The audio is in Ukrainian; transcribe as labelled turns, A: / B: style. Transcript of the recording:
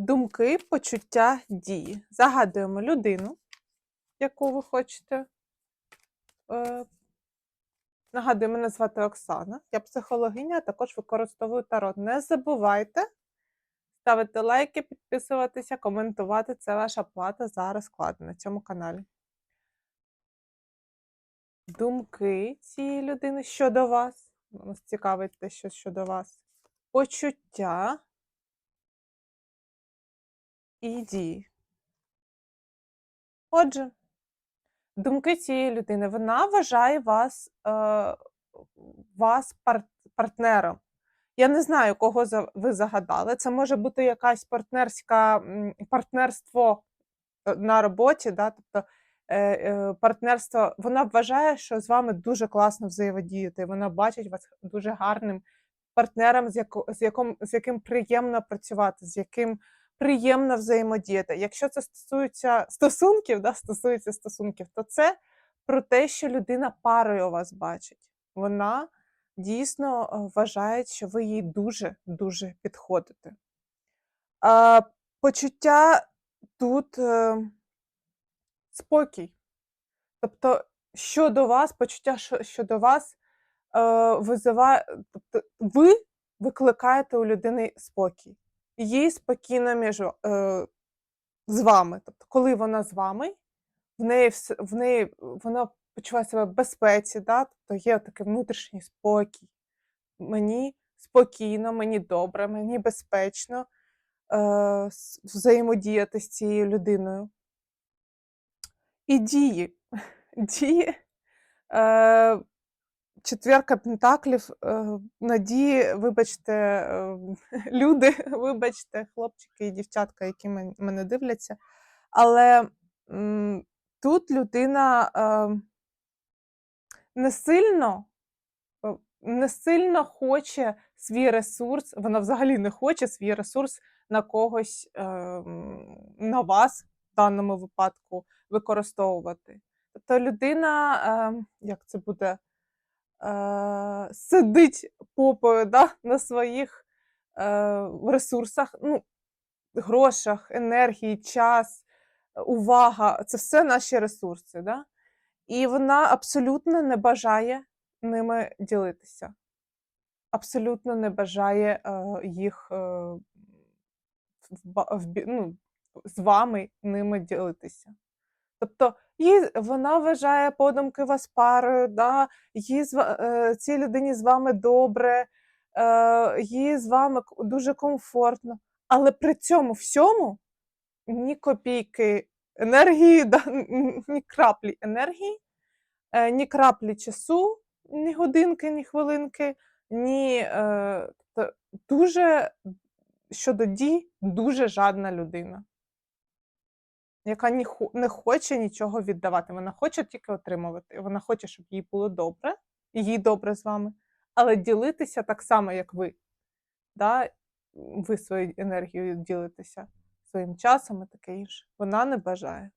A: Думки, почуття, дії. Загадуємо людину, яку ви хочете. Е, нагадую, мене звати Оксана. Я психологиня, а також використовую тарот. Не забувайте ставити лайки, підписуватися, коментувати. Це ваша плата за розклад на цьому каналі. Думки цієї людини щодо вас. Нас цікавить те, що щодо вас. Почуття і дії. Отже, думки цієї людини. Вона вважає вас, е, вас пар- партнером. Я не знаю, кого за- ви загадали. Це може бути якась партнерська партнерство е, на роботі, да? тобто е, е, партнерство. Вона вважає, що з вами дуже класно взаємодіяти. Вона бачить вас дуже гарним партнером, з, яким, з яким приємно працювати, з яким приємно взаємодіяти. Якщо це стосується стосунків, да, стосується стосунків, то це про те, що людина парою вас бачить. Вона дійсно е, вважає, що ви їй дуже-дуже підходите. А, почуття тут е, спокій. Тобто, щодо вас, почуття що- щодо вас е, визиває, тобто ви викликаєте у людини спокій. Їй спокійно між е, з вами. Тобто, коли вона з вами, в неї, в неї вона почуває себе в безпеці, да? тобто є такий внутрішній спокій. Мені спокійно, мені добре, мені безпечно е, взаємодіяти з цією людиною. І дії. Дії. Е, четвірка пентаклів, е, надії, вибачте, е, люди, вибачте, хлопчики і дівчатка, які мене дивляться. Але тут людина е, не сильно, не сильно хоче свій ресурс, вона взагалі не хоче свій ресурс на когось, на вас в даному випадку використовувати. Тобто людина, як це буде, сидить попою да, на своїх е, ресурсах, ну, грошах, енергії, час, увага це все наші ресурси. Да? І вона абсолютно не бажає ними ділитися. Абсолютно не бажає е, їх е, вба- вбі- ну, з вами ними ділитися. Тобто їй, вона вважає подумки вас парою, да? їй е, цій людині з вами добре, е, їй з вами дуже комфортно. Але при цьому всьому ні копійки енергії, да? ні краплі енергії, е, ні краплі часу, ні годинки, ні хвилинки, ні дуже щодо дій, дуже жадна людина яка не хоче нічого віддавати. Вона хоче тільки отримувати. Вона хоче, щоб їй було добре, і їй добре з вами, але ділитися так само, як ви. Да? Ви своєю енергією ділитеся своїм часом і таке інше. Вона не бажає.